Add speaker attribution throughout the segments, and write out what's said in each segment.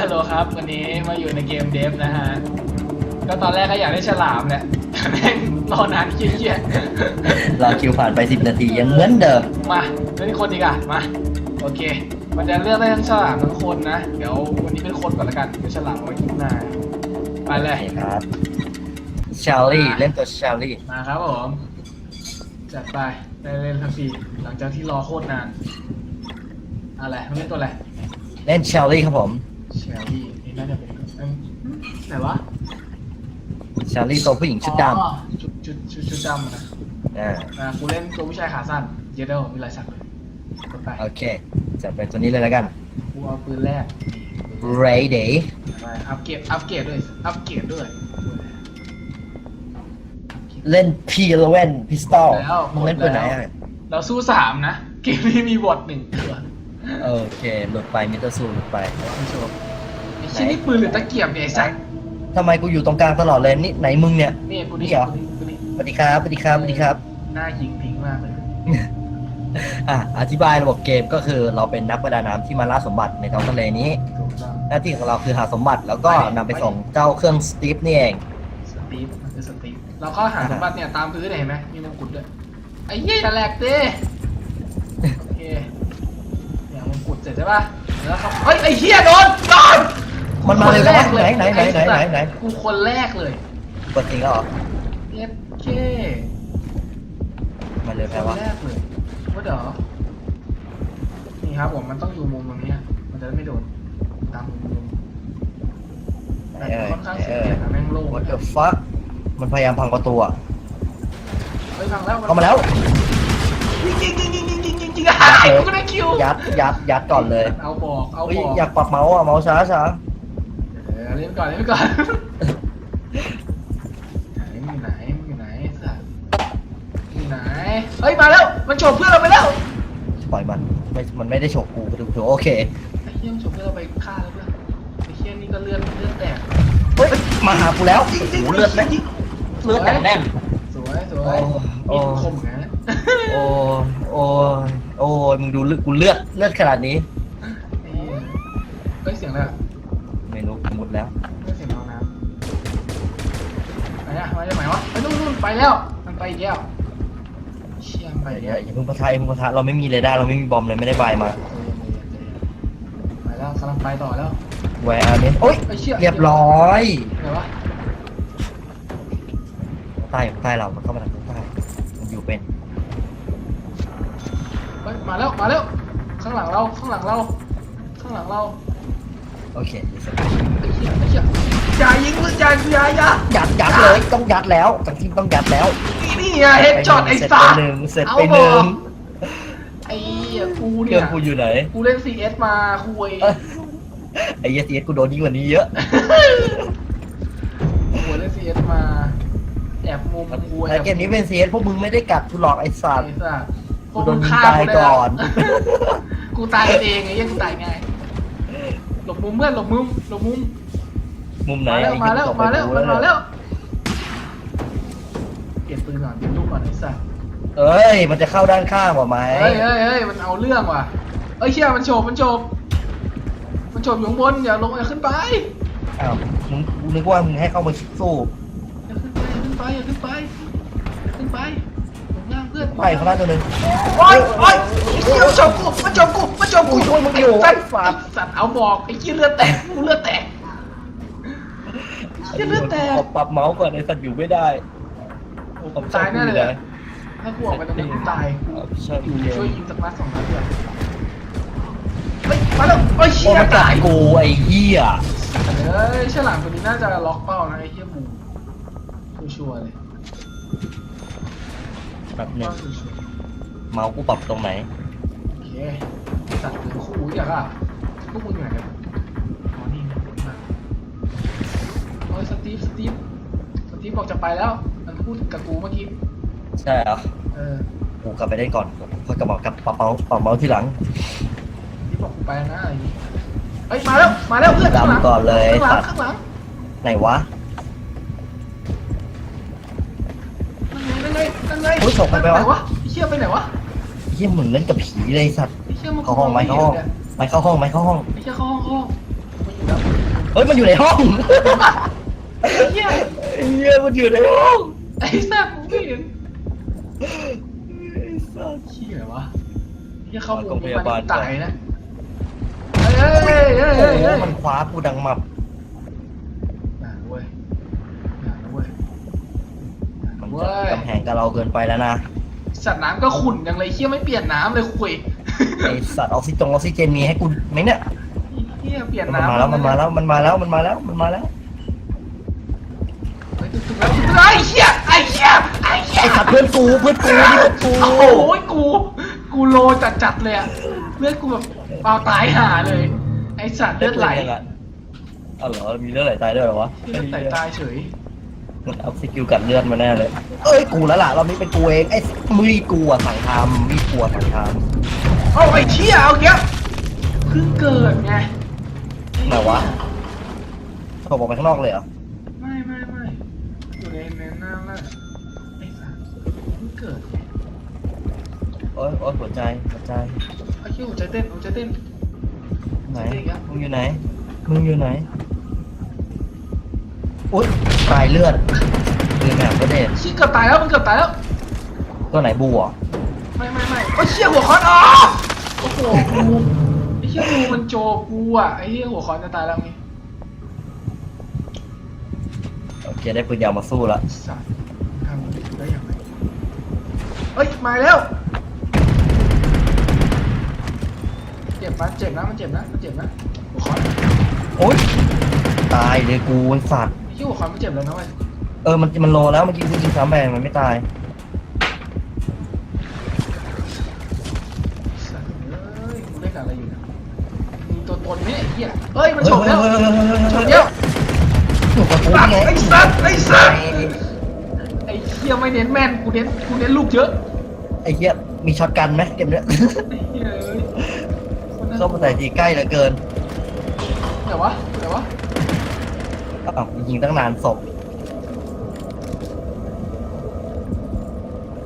Speaker 1: ฮัลโหลครับ วันนี้มาอยู่ในเกมเดฟนะฮะ ก็ตอนแรกก็อยากได้ฉลามแหละแม่งรอนานเกี้ย
Speaker 2: รอคิวผ่านไป 10 นาทียังเหมือนเดิม
Speaker 1: ๆมาเล่นคนดีกว่ามา โอเค มันจะเลือกได้ทั้งฉลามทั้งคนนะ เดี๋ยววันนี้เป็นคนก่อนละกันเป็นฉลามไว้ข้างหน้าไปเลย
Speaker 2: ครับชาลี่เล่นตัวชาลี่
Speaker 1: มาครับผม จัดไปได้เล่นทันทีหลังจากที่รอโคตรนาน อะไรมันเล่นตัวอะไร
Speaker 2: เล่นชาลี่ครับผม
Speaker 1: เชลลี่นี่น่าจะเป็นเอิ่มไหนวะ
Speaker 2: ชาลี่ตัวผู้หญิงชุดด
Speaker 1: อ๋อชุดชุดชุดชุดดำนะำ
Speaker 2: อ่า
Speaker 1: อ่ากูเล่นตัวผู้ชายขาสั้นเยเดลมีลายสักเลยกดไป
Speaker 2: โอเคจัดไปตัวนี้เลยแล้วกัน
Speaker 1: กูเอาปืนแรก
Speaker 2: Ready
Speaker 1: ไปอัปเกรดอัปเกรดด้วยอัปเกรดด้วย
Speaker 2: เล่น P11 Pistol
Speaker 1: แล้ว
Speaker 2: มึงเล่นปืนไหน
Speaker 1: แล้ว
Speaker 2: อะ
Speaker 1: เราสู้สามนะ เกมนี้มีบอทหนึ่งตัว
Speaker 2: โอเคหลุดไปมิเตอร์ซูหลุดไป
Speaker 1: คุณผู้ชมไอ้ชิ้นนี้ปืนหรือตะเกียบเนี่ยไอ้สัส
Speaker 2: ทำไมกูอยู่ตรงกลางตลอดเลยนี่ไหนมึงเนี่ย
Speaker 1: นี่กูนี่
Speaker 2: นี่เหรอ
Speaker 1: กูนี่กูนี่
Speaker 2: สวัสดีครับสวัสดีครับสวัสดีครับ
Speaker 1: หน้ายิงพิงมากเลย
Speaker 2: อะอธิบายระบบเกมก็คือเราเป็นนักประดาน้ำที่มาล่าสมบัติในท้องทะเลนี้
Speaker 1: ถูกต้อง
Speaker 2: หน้าที่ของเราคือหาสมบัติแล้วก็
Speaker 1: ไป
Speaker 2: นำไปส่งเจ้าเครื่องสตีฟนี่เอง
Speaker 1: สตีฟมันคือสตีฟเราก็หาสมบัติเนี่ยตามพื้นเนี่ยเห็นไหมมีมงกุฎด้วยไอ้เหี้ยอย่าแหลกดิโอเคเนี่ย มงกุฎเสร็จใช่ป่ะแล้วครับเฮ้ยไอ้เหี้ยโดนโดน
Speaker 2: มันมาเลยนะไหนไหนไหนไหนไหนไหน
Speaker 1: กูคนแรกเลย
Speaker 2: กดจริงแล้วเหรอ
Speaker 1: เอฟเค
Speaker 2: มาเลย
Speaker 1: ค
Speaker 2: แปล
Speaker 1: น
Speaker 2: ว่า
Speaker 1: แรกเลยว่าเดี๋ยวนี่ครับผมมันต้องอยู่มุมตรงเนี้ยมันจะได้ไม่โดนตามมุมมุม
Speaker 2: ไหน
Speaker 1: แต่
Speaker 2: เอ่ย
Speaker 1: ค่อนข้าง
Speaker 2: ไหน
Speaker 1: เสีย
Speaker 2: เอ่ย
Speaker 1: เปรียบนะแม่งโล่ง
Speaker 2: What the fuck มันพยายามพังประตูอะ
Speaker 1: เฮ้ยพังแล้ว
Speaker 2: เข้ามาแล้ว
Speaker 1: ยิงยิงยิงยิง ยิงยิงยิงยิงหายกูก็ได้คิว
Speaker 2: ยัดยัดยัดก่อนเลย
Speaker 1: เอาบอกเอา
Speaker 2: เฮ้ย
Speaker 1: บอก
Speaker 2: อยากปรับเมาส์อะเมาส์ช้าช้า
Speaker 1: เออเล่นก่อนเล่นก่อนไหนมึงอยู่ไหนมึงอยู่ไหนสัตว์อยู่ไหนเฮ้ยมาแล้วมันโฉบเพื่อนเราไปแล้ว
Speaker 2: ปล่อยมันไม่มันไม่ได้ฉกกูถือถือโอเค
Speaker 1: ไอ้เหี้ยมันโฉบเพื่อนเราไปฆ่าแล้วเพื่อนไอ้เหี้ยนี่ก็เลือดเลือดแตก
Speaker 2: เฮ้ยมาหากูแล้ว
Speaker 1: ยิงยิง
Speaker 2: โอ้โหเลือดแม่ง
Speaker 1: ยิง
Speaker 2: เลือดแต่แน่น
Speaker 1: สวยสวย
Speaker 2: โอ้
Speaker 1: มีดคมเหมือนกันนะ
Speaker 2: โอ้โอ้ โอ้มึงดูเลือดกูเลือดเลือดขนาดนี้
Speaker 1: ไอ้เหี้ยเฮ้ยเสียงอะไรอะ
Speaker 2: ไม่รู้หมดแล้ว
Speaker 1: ไม่เสียงน้องน้ำไหนอะมาจากไหนวะไปนู่นนู่นไปแล้ว มันไปอีกแล้วเชี่ยมันไป
Speaker 2: ไป
Speaker 1: อีก
Speaker 2: เดี๋
Speaker 1: แล้
Speaker 2: ยววอย่าเพิ่งปะทะอย่าเพิ่งปะทะเราไม่มีเรดาร์เราไม่มีบอมเลยไม่ได้บายมา
Speaker 1: ไปแล้วกำลังไปต่อแล้ว
Speaker 2: แวร์เนี่ยโอ้ย
Speaker 1: ไอ้เชี่ย
Speaker 2: เรียบร้อย
Speaker 1: ไหนวะ
Speaker 2: ใต้ใต้เรามันเข้ามาทาง
Speaker 1: มาแล้วมาแล้วข้างหลังเราข้างหลังเรา ข้างหลังเรา
Speaker 2: โอเคเดี๋ยวเสร็จ
Speaker 1: ไอ้เชี่ยไอ้เชี่ยอย่ายิงเลยอย่าอย่าอย่า
Speaker 2: ยัดยัดเลยต้องยัดแล้วจังทีมต้องยัดแล้ว
Speaker 1: นี่นี่ไงเฮดช็อตไอ้
Speaker 2: เสร็จ
Speaker 1: สั
Speaker 2: ไป
Speaker 1: ส
Speaker 2: หนึ่งเสร็จ
Speaker 1: อา
Speaker 2: ไปหนึ่
Speaker 1: บ
Speaker 2: ง
Speaker 1: อกไอ้เหี้ยกู
Speaker 2: เค
Speaker 1: เนี่
Speaker 2: รื่อยงกูอยู่ไหน
Speaker 1: กูเล่น CS มาคุย
Speaker 2: เอ้ยไอ้เหี้ยเสียกูโดนยิ่งกว่านี้เยอะ
Speaker 1: กูเล่น CS มาแอบมุมกูแอ
Speaker 2: แต่
Speaker 1: บ
Speaker 2: เกมนี้เป็นเซียสพวกมึงไม่ได้กัดกูหลอกไอ้สัตว์
Speaker 1: ไอ้สัส พว
Speaker 2: กู
Speaker 1: ก
Speaker 2: โด
Speaker 1: มึ
Speaker 2: น
Speaker 1: ง
Speaker 2: ยิง
Speaker 1: ฆ่า
Speaker 2: ตาย
Speaker 1: กูได้
Speaker 2: ก่อน
Speaker 1: กูตายกันเองไอ้เหี้ยังกูตายง่ายหลบมุมเพื่อนหลบมุมหลบมุม
Speaker 2: มุมไหน
Speaker 1: มาแล้ว
Speaker 2: ไอ้
Speaker 1: มาแล้ว
Speaker 2: ส่งไป
Speaker 1: มาแล้ว
Speaker 2: ดู
Speaker 1: มันมา
Speaker 2: เย
Speaker 1: แล้วเปลี่ยนปืนก่อนเปลี่ยนลูกก่อนไอ้สัส
Speaker 2: เอ้ย มันจะเข้าด้านข้างว่ะไหม
Speaker 1: เฮ้ยเฮ้ยเฮ้ยมันเอาเรื่องว่ะเอ้ยเชี่ยมันโฉบมันโฉบมันโฉบอยู่ข้างบนอย่าลงอย่าขึ้นไป
Speaker 2: อ้าวมึงกูนึกว่ามึงให้เข้ามาสู้
Speaker 1: อย่าขึ้นไปอย่าขึ้นไปอย่าขึ้นไปอย่าขึ้นไปลงล่างเพื่อน
Speaker 2: ไปข้างล่างตัวหนึง
Speaker 1: โอ้ยโอ้ยไอ้เหี้ยมันโฉบกูมันโฉบกูมันโฉบกู
Speaker 2: กูช่วยมึงอยู่
Speaker 1: ไสัตว์
Speaker 2: ไอ้สัตว์
Speaker 1: สัตว์เอาบอกไอ้เหี้ยเลือดแตกกูเลือดแตกไอ้เหี้ยเลือดแตก
Speaker 2: ขอปรับเมาส์ก่อนไอ้สัตว์อยู่ไม่ได้ผม
Speaker 1: ตายแน่เลย
Speaker 2: เล
Speaker 1: อะถ้ากูออกไปตรงนี้กูตายกู
Speaker 2: ใช่
Speaker 1: อยู่ช่วยยิงสักนัดสองนัดเลยเฮ้ยมาแล้วโอ้ย
Speaker 2: โอ้
Speaker 1: เชี่ย
Speaker 2: มันกั
Speaker 1: ตา
Speaker 2: ด
Speaker 1: ย
Speaker 2: กูไอ้เหี้ย
Speaker 1: เอ้ยฉลามตัวนี้น่าจะล็อกเป้านะไอ้เหี้ยบูชัวร์ๆเลย
Speaker 2: แบบหนึ่ง
Speaker 1: เป้าชัวร์
Speaker 2: เมาส์กูปรับตรงไหน
Speaker 1: ๆโอเคสัตว์เป็นคู่อยากอะพวกมึงอยู่ไหนกันอ๋อนี่มาโอ้ยสตีฟสตีฟสตีฟบอกจะไปแล้ว มันพูดกับกูเมื่อกี้
Speaker 2: ใช่เหรอ
Speaker 1: เออ
Speaker 2: กูกลับไปได้ก่อนค่อยกลับมากับปรับเมาส์ปรับเมาส์ที่หลัง
Speaker 1: ที่บอกกูไปแล้วนะอะไรอย่างงี้เฮ้ยมาแล้ว มาแล้วเพื่อนข้างหลัง
Speaker 2: ดำก่อนเลย
Speaker 1: ข้างหลัง
Speaker 2: สัตว์
Speaker 1: ข้างหลัง
Speaker 2: ไหนวะ
Speaker 1: นั่นไงนั่นไง
Speaker 2: อุ๊ยส่งไปไหมวะ
Speaker 1: นวะไอ้เชี่ยไปไหนวะ
Speaker 2: เหี้ยเหมือนเล่นกับผีเลยไอ้สัตว์
Speaker 1: ไอ้เชี่ยมัน
Speaker 2: เข้าห้องไหมเข้าห้อง
Speaker 1: เนี่ย
Speaker 2: ไม่เข้าห้องไม่เข้าห้อง
Speaker 1: ไอ้เชี่ยเข้าห้องเข้าห้องมันอยู่แล้ว
Speaker 2: ฮ้ยมันอยู่ในห้อง
Speaker 1: ไอ้เหี้ย
Speaker 2: ไอ้เหี้ยมันอยู่ในห้อง
Speaker 1: ไอ้สัตว์มึงไม่เห็น
Speaker 2: ไอ้สัส
Speaker 1: เหี้ยวะเหี้ยเข้าว
Speaker 2: โรงงพ
Speaker 1: นี้
Speaker 2: ยาบาล
Speaker 1: มันตายนะเฮ้ยเฮ้ยเฮ้ย
Speaker 2: โอ้
Speaker 1: เฮ้ย
Speaker 2: โห
Speaker 1: เฮ้ย
Speaker 2: มันคว้ากูดังมับ
Speaker 1: อย่านะเว้ยอย่านะเว้ยอย่า
Speaker 2: มั
Speaker 1: นะ
Speaker 2: น
Speaker 1: เว้
Speaker 2: จะ
Speaker 1: ย
Speaker 2: กำแพงกับเราเกินไปแล้วนะ
Speaker 1: สัตว์น้ำก็ขุ่นจังเลยเหี้ยไม่เปลี่ยนน้ำเลยคุย
Speaker 2: ไอสัตว์ออกซิจงออกซิเจนมีให้กูไหมเนี่ย
Speaker 1: เหี้ยเปลี่ยน
Speaker 2: มัน
Speaker 1: น้ำ
Speaker 2: มาแล้วมันมาแล้วมันมาแล้วมันมาแล้วมันมาแล้ว
Speaker 1: เฮ้ยถึงแล้วถึงแล้วไอ้เหี้ยไอ้เหี้ยไอ้เหี้ย
Speaker 2: ไอสัตว์เพื่อนกูเพื่อนกูนี่เพื่อนกู
Speaker 1: โอ้โหกูกูโลจัดจัดๆเลยอะเลือดกูแบบเปล่าตายห่าเลย ไอสัตว์เลือดไหล
Speaker 2: ยังอะอ้าวเหรอมีเลือดไหลตายด้วยเหรอวะ
Speaker 1: เลือดไหลตายเฉย
Speaker 2: มันเอาสกิลกัดเลือดมาแน่เลย เอ้ยกูแล้วล่ะเรานี้เป็นกูเองไอ้มือกูอะสั่งทำมีดกูอะสั่งท
Speaker 1: เอาไอ้เชี่ยเอาเงี้ยเพิ่งเกิดไงำ
Speaker 2: ไหนวะโทรบอกไปข้างนอกเลยเหรอ
Speaker 1: ไม่ไม่ไม่อยู่ในในหน้าแล้วไอ้สัตว์เพิ่งเกิดไง
Speaker 2: โอ้ยโอ้ยหัวใจหัวใจ
Speaker 1: ไอ้เชี่ยหัวใจเต้นหัวใจเต้น
Speaker 2: ไหน
Speaker 1: เด็กอะ
Speaker 2: มึงอยู่ไหนมึงอยู่ไหน อุ้ยตายเลือดเลือดแบบก็เด็ด
Speaker 1: เชี่ยเกือบตายแล้วมันเกือบตายแล้ว
Speaker 2: ตัวไหนบัว
Speaker 1: ไม่ไม่ไม่ไอ้เชี่ยหัวคอนอ๋อโอ้โหกูไอ้เชี่ยกูมันโจกูอะไอ้เชี่ยหัวคอนจะตายแล้วไง
Speaker 2: โอเคได้ปืนยาวมาสู้ละ
Speaker 1: สัตว์ทำได้ยังไงเฮ้ยมาแล้วเจ็บนะเจ็บนะมันเจ็บนะมันเจ็บนะหัวคอน
Speaker 2: โอ๊ยตายเลยกูไอ้สัตว์
Speaker 1: ที่หัวคอนมันเจ็บแล้วนะเว้ย
Speaker 2: เออมันมันโลแล้วเมื่อกี้กูยิงซ้ำแบงมันไม่ตาย
Speaker 1: สัตว์เอ้ยกูเล่นกับอะไรอยู่เนะมีตัวตนไหมเนี่ยไอ้เหี้ยเฮ้ยมันฉกแล้วฉกแล้ว
Speaker 2: อยู่กับกู
Speaker 1: สัตว์
Speaker 2: ไง
Speaker 1: ไอ้สัตว์ไอ้สัตว์ไอ้เหี้ยไม่เน้นแม่นกูเน้นกูเน้นลูกเยอะ
Speaker 2: ไอ้เหี้ยมีช็อตกันไหมเกมเนี้ย
Speaker 1: ไอ้เหี้ยเอ้ยคนน่
Speaker 2: เข้ามาใส่ทีใกล้เหลือเกิน
Speaker 1: เดี๋ยววะเดี๋ ยววะ
Speaker 2: อ้าวยิงตั้งนานศพ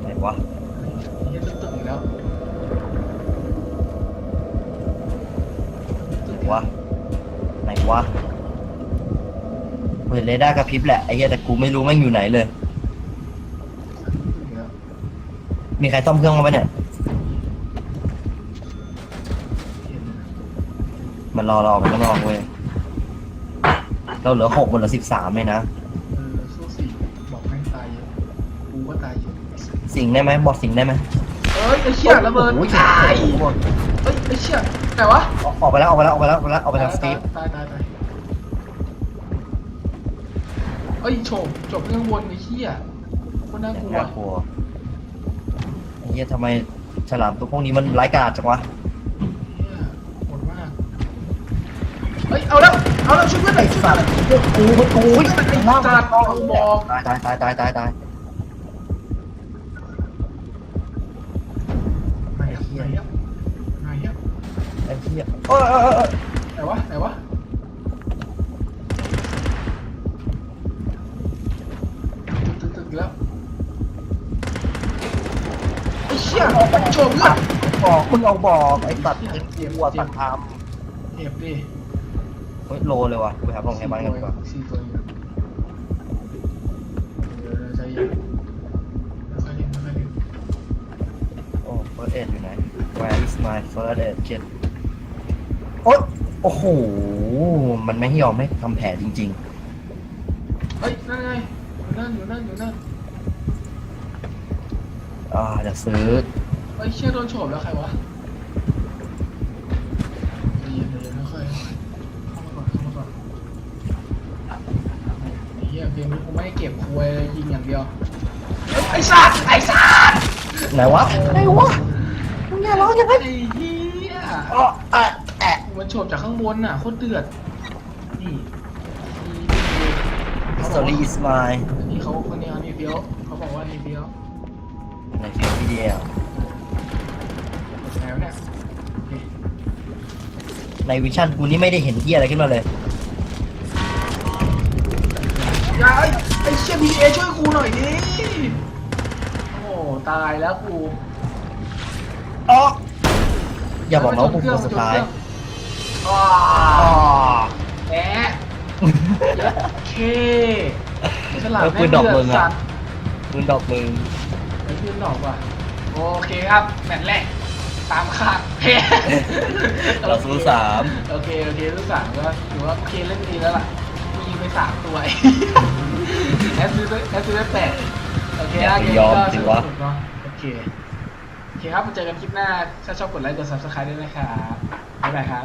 Speaker 2: ไหนวะ
Speaker 1: ไอ้เหี้ยตึกๆอีกแล้ว
Speaker 2: ไหนวะไหนวะเห็นเรดาร์กระพริบแหละไอ้เหี้ยแต่กูไม่รู้แม่งอยู่ไหนเลย
Speaker 1: ตึกๆอีกแล้ว
Speaker 2: มีใครซ่อมเครื่องมาไหมเนี่ย
Speaker 1: เห็น
Speaker 2: มันรอเราออกไปข้างนอกเว้ย เราเหลือหกมันเหลือสิบสามเลยนะ
Speaker 1: เออสู้สี่บอกแม่งตายเยอะกูก็ตายเยอะ
Speaker 2: สิงได้ไหมบอกสิงได้ไหม
Speaker 1: เอ้ยไอ้เชี่ยระเบิด
Speaker 2: โอ้ย
Speaker 1: ตาย
Speaker 2: โอ้โห
Speaker 1: เอ้ยไอ้เชี่ยแต่วะ
Speaker 2: ออกออกไปแล้วออกไปแล้วออกไปแล้วออกไปแล้วออกไปทางสตีฟ
Speaker 1: ตายตายตายเอ้ยโฉบจบเรื่องวนไอ้เชี่ยคนน่ากลัว
Speaker 2: น่ากลัวไอ้เหี้ยทำไมฉลามตัวพวกนี้มันร้ายกาจจังวะ
Speaker 1: เหี้ยโหดมากเฮ้ยเอาแล้ว เอาแล้วช่วยเพื่อนหน่อยช่วยเพื่อนหน่อย
Speaker 2: เลือกกูเลือกกู
Speaker 1: ไอ้สัตว์เอาบอก
Speaker 2: ตายตายตายตายตายตาย
Speaker 1: ไอะไหนอะไหนอะ
Speaker 2: ไอ้เหี้ยเออเออเออ
Speaker 1: ไหนวะไหนวะตึกตึกตึกอีกแล้วไอ้เชี่ยโฉบเพื่อน
Speaker 2: บอกมึงเอาบอกไอ้สัตว์ไอ้วัวสัตว์ท
Speaker 1: เก็บดิ
Speaker 2: ฮ้ยโลเลยว่ะกูไปหาของไอ้บ้านกันดีกว่า
Speaker 1: สี่ตัวอยู่เดี๋ยวใจเย็นค่อยๆเล่นค่อยๆเล่น
Speaker 2: โอ้ first aid อยู่ไหน Where is my first aid kit โอ๊ยโอ้โห มันไม่ยอมให้ทำแผลจริง
Speaker 1: เฮ้ยนั่นไงอยู่นั่นอยู่นั่นอยู่นั่น
Speaker 2: ๆ อ่าเดี๋ยวซื้อ
Speaker 1: เฮ้ยเชี่ยโดนโฉบแล้วใครวะใจเย็นใจเย็นค่อยๆเข้ามาก่อนเข้ามาก่อนไอ้ เหี้ยเกมนี้กูไม่ให้เก็บควยเลยยิงอย่างเดียวเฮ้ยไอ้สัตว์ไอ้สัตว์
Speaker 2: ไหนวะไหนวะมึงอย่าร้องอย่าง
Speaker 1: ไอ้
Speaker 2: นั้น
Speaker 1: เหี้ย
Speaker 2: อ๋ออะแอะ
Speaker 1: มันโฉบจากข้างบนน่ะโคตรเดือด นี่
Speaker 2: Story is mine
Speaker 1: นี่เขาคนนี้เขานี่เฟี้ยวเขาบอกว่านี่เฟี้ยว
Speaker 2: ในฟิลวิดีโอ
Speaker 1: แล้วเนี่ยโอเค
Speaker 2: ในวิชั่นกูนี่ไม่ได้เห็นที่อะไรขึ้นมาเลย
Speaker 1: อย่าไอ้ไอ้เชี่ยพีเอช่วยกูหน่อยดิโอ้ตายแล้วกู
Speaker 2: อ๋ออย่าบอกนะว่ากูคนสุดท้าย
Speaker 1: อ๋อ
Speaker 2: อ๋อ
Speaker 1: แหมฉลาม
Speaker 2: เออปื
Speaker 1: แม่
Speaker 2: น
Speaker 1: ง
Speaker 2: ดอก
Speaker 1: เดื
Speaker 2: มึ
Speaker 1: อด
Speaker 2: ง
Speaker 1: สั
Speaker 2: อะ
Speaker 1: ตว์
Speaker 2: ปืนดอกมึง
Speaker 1: ไอ้ปืนดอกว่ะโอเคครับแมตช์แรกตามคาดแพ้
Speaker 2: เราสู้สาม
Speaker 1: โอเคโอเคสู้สามก็ถือว่าโอเคเล่นดีแล้วล่ะกูยิง ไปสามตัวแอสซิสต์แอสซิสต์แปดโอเคนะเกมนี้ก็สนุกๆเนาะโอเคโอเคครับมาเจอกันคลิปหน้า ถ้าชอบกดไลค์กด subscribe ด้วยนะครับบ๊ายบายครับ